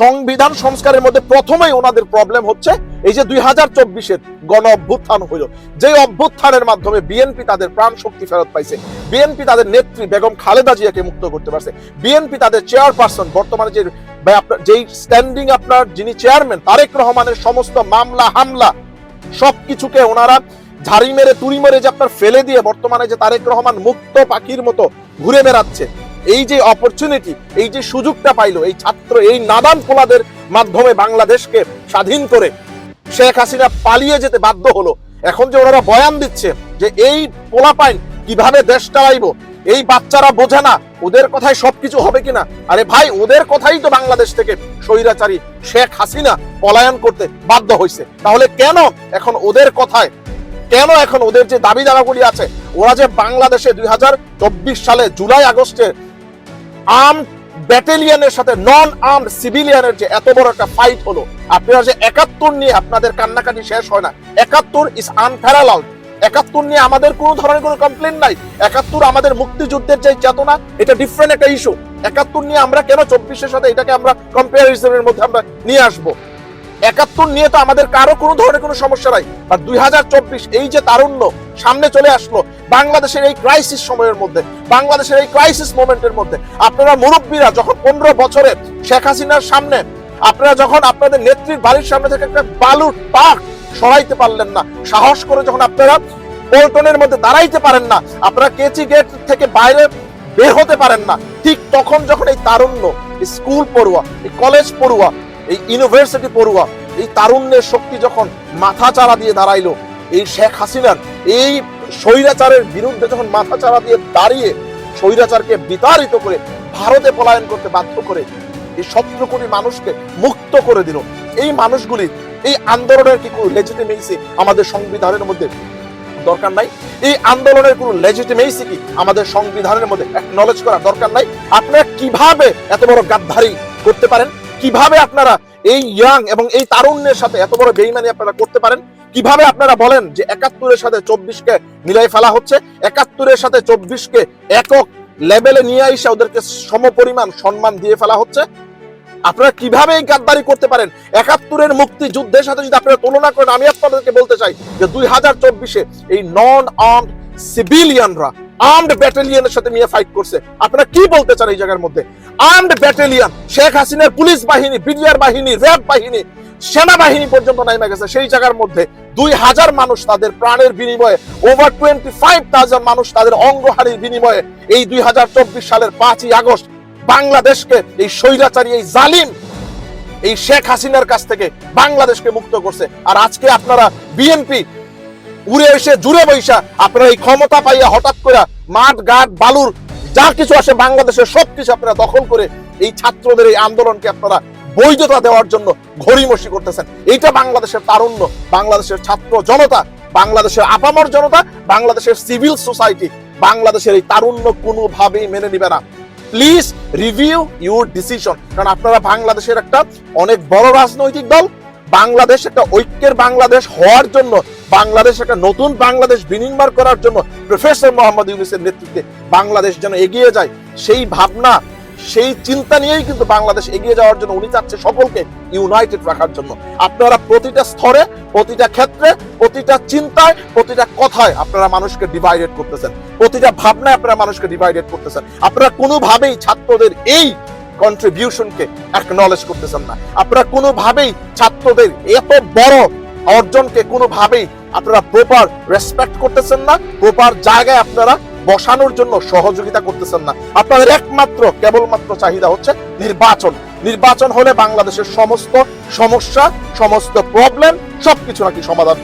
সংবিধান সংস্কারের মধ্যে প্রথমেই ওনাদের প্রবলেম হচ্ছে এই যে দুই হাজার চব্বিশের গণ অভ্যুত্থান হইল যে অভ্যুত্থানের মাধ্যমে বিএনপি তাদের প্রাণ শক্তি ফেরত পাইছে, বিএনপি তাদের নেত্রী বেগম খালেদা জিয়াকে মুক্ত করতে পারছে, বিএনপি তাদের চেয়ারপারসন বর্তমানে যে যেই স্ট্যান্ডিং আপনার যিনি চেয়ারম্যান তারেক রহমানের সমস্ত মামলা, হামলা, সবকিছুকে ওনারা ঝাড়ি মেরে, তুড়ি মেরে যে আপনার ফেলে দিয়ে বর্তমানে যে তারেক রহমান মুক্ত পাখির মতো ঘুরে বেড়াচ্ছে এই যে অপরচুনিটি এই যে সুযোগটা পাইলো, এই ছাত্র, এই নাদান পোলাদের মাধ্যমে বাংলাদেশকে স্বাধীন করে শেখ হাসিনা পালিয়ে যেতে বাধ্য হলো। এখন যে ওনারা বয়ান দিচ্ছে যে এই পোলাপাইন কীভাবে দেশ চালাইবো, এই বাচ্চারা বোঝে না, ওদের কথায় সবকিছু হবে কিনা? আরে ভাই, ওদের কথাই তো বাংলাদেশ থেকে স্বৈরাচারী শেখ হাসিনা পলায়ন করতে বাধ্য হয়েছে তাহলে কেন এখন ওদের কথায়, কেন এখন ওদের যে দাবি দাবাগুলি আছে, ওরা যে বাংলাদেশে দুই হাজার চব্বিশ সালে জুলাই আগস্টে আর্ম ব্যাটেলিয়ানের সাথে নন আর্ম সিভিলিয়ানের যে এত বড় একটা ফাইট হলো, আপনারা যে একাত্তর নিয়ে আপনাদের কান্নাকাটি শেষ হয় না, একাত্তর ইজ আনপ্যারালাল একাত্তর নিয়ে আমাদের কোনো ধরনের কোনো কমপ্লেন নাই। একাত্তর আমাদের মুক্তিযুদ্ধের যে চেতনা, এটা ডিফারেন্ট একটা ইস্যু একাত্তর নিয়ে আমরা কেন চব্বিশের সাথে এটাকে আমরা কম্পারিজনের মধ্যে আমরা নিয়ে আসব? একাত্তর নিয়ে তো আমাদের কারও কোনো ধরনের কোনো সমস্যা নাই। আর দুই এই যে তারুণ্য সামনে চলে আসলো, বাংলাদেশের এই ক্রাইসিস সময়ের মধ্যে, বাংলাদেশের এই ক্রাইসিস মোমেন্টের মধ্যে, আপনারা মুরব্বীরা যখন পনেরো বছরে শেখ হাসিনার সামনে, আপনারা যখন আপনাদের নেত্রীর বাড়ির সামনে থেকে একটা বালুর পাক সরাইতে পারলেন না, সাহস করে যখন আপনারা পল্টনের মধ্যে দাঁড়াইতে পারেন না, আপনারা কেচি গেট থেকে বাইরে বের হতে পারেন না, ঠিক তখন যখন এই তারুণ্য স্কুল পড়ুয়া, এই কলেজ পড়ুয়া এই ইউনিভার্সিটি পড়ুয়া, এই তারুণ্যের শক্তি যখন মাথা চারা দিয়ে দাঁড়াইলো, এই শেখ হাসিনার এই স্বৈরাচারের বিরুদ্ধে যখন মাথা চারা দিয়ে দাঁড়িয়ে স্বৈরাচারকে বিতাড়িত করে ভারতে পলায়ন করতে বাধ্য করে, এই সতেরো কোটি মানুষকে মুক্ত করে দিল। এই মানুষগুলি, এই আন্দোলনের কি কোনো লেজিটিমেসি আমাদের সংবিধানের মধ্যে দরকার নাই? এই আন্দোলনের কোনো লেজিটিমেসি কি আমাদের সংবিধানের মধ্যে নলেজ করা দরকার নাই? আপনারা কীভাবে এত বড় গাদ্ধারি করতে পারেন? কীভাবে আপনারা এই ইয়াং এবং এই তারুণ্যের সাথে এত বড় বেইমানি আপনারা করতে পারেন? কীভাবে আপনারা বলেন যে একাত্তরের সাথে চব্বিশকে মিলাই ফেলা হচ্ছে? একাত্তরের সাথে চব্বিশকে একক লেভেলে নিয়ে এসে ওদেরকে সমপরিমাণ সম্মান দিয়ে ফেলা হচ্ছে? আপনারা কীভাবে এই গাদ্দারি করতে পারেন? একাত্তরের মুক্তি যুদ্ধের সাথে যদি আপনারা তুলনা করেন, আমি আপনাদেরকে বলতে চাই যে দুই হাজার চব্বিশে এই নন আর্মড সিভিলিয়ানরা আর্মড ব্যাটালিয়নের সাথে নিয়ে ফাইট করছে। আপনারা কি বলতে চান এই জায়গার মধ্যে? আর্মড ব্যাটালিয়ন শেখ হাসিনার পুলিশ বাহিনী বিডিআর বাহিনী র্যাব বাহিনী, সেনাবাহিনী পর্যন্ত গেছে। সেই জায়গার মধ্যে দুই হাজার মানুষ তাদের প্রাণের বিনিময়ে ওভার টোয়েন্টি ফাইভ থাউজেন্ড মানুষ তাদের বিনিময়ে এই দুই হাজার চব্বিশ সালের পাঁচই আগস্ট বাংলাদেশকে এই স্বৈরাচারী, এই জালিম, এই শেখ হাসিনার কাছ থেকে বাংলাদেশকে মুক্ত করছে। আর আজকে আপনারা বিএনপি উড়ে এসে জুড়ে বৈশা। আপনারা এই ক্ষমতা পাইয়া হঠাৎ করে মাঠ, ঘাট, বালুর, যা কিছু আসে বাংলাদেশের সবকিছু আপনারা দখল করে এই ছাত্রদের এই আন্দোলনকে আপনারা বৈধতা দেওয়ার জন্য ঘড়িমসি করতেছেন। এইটা বাংলাদেশের তারুণ্য। বাংলাদেশের ছাত্র জনতা, বাংলাদেশের আপামর জনতা, বাংলাদেশের সিভিল সোসাইটি, বাংলাদেশের এই তারুণ্য কোনোভাবেই মেনে নিবে না। Please review your decision. কারণ আপনারা বাংলাদেশের একটা অনেক বড় রাজনৈতিক দল, বাংলাদেশ একটা ঐক্যের বাংলাদেশ হওয়ার জন্য বাংলাদেশ, একটা নতুন বাংলাদেশ বিনির্মাণ করার জন্য প্রফেসর মোহাম্মদ ইউনুসের নেতৃত্বে বাংলাদেশ যেন এগিয়ে যায়, সেই ভাবনা, সেই চিন্তা নিয়েই কিন্তু বাংলাদেশ এগিয়ে যাওয়ার জন্য উনি চাচ্ছে সকলকে ইউনাইটেড রাখার জন্য। আপনারা প্রতিটা স্তরে, প্রতিটা ক্ষেত্রে, প্রতিটা চিন্তায়, প্রতিটা কথায় আপনারা মানুষকে ডিভাইডেড করতেছেন। প্রতিটা ভাবনায় আপনারা মানুষকে ডিভাইডেড করতেছেন। আপনারা কোনোভাবেই ছাত্রদের এই কন্ট্রিবিউশনকে অ্যাকনলেজ করতেছেন না। আপনারা কোনোভাবেই ছাত্রদের এত বড় অর্জনকে কোনোভাবেই আপনারা প্রপার রেসপেক্ট করতেছেন না প্রপার জায়গায় আপনারা বসানোর জন্য সহযোগিতা করতেছেন না। আপনাদের একমাত্র, কেবলমাত্র চাহিদা হচ্ছে নির্বাচন। নির্বাচন হলে বাংলাদেশের সমস্ত সমস্যা, সমস্ত প্রবলেম সবকিছু নাকি সমাধান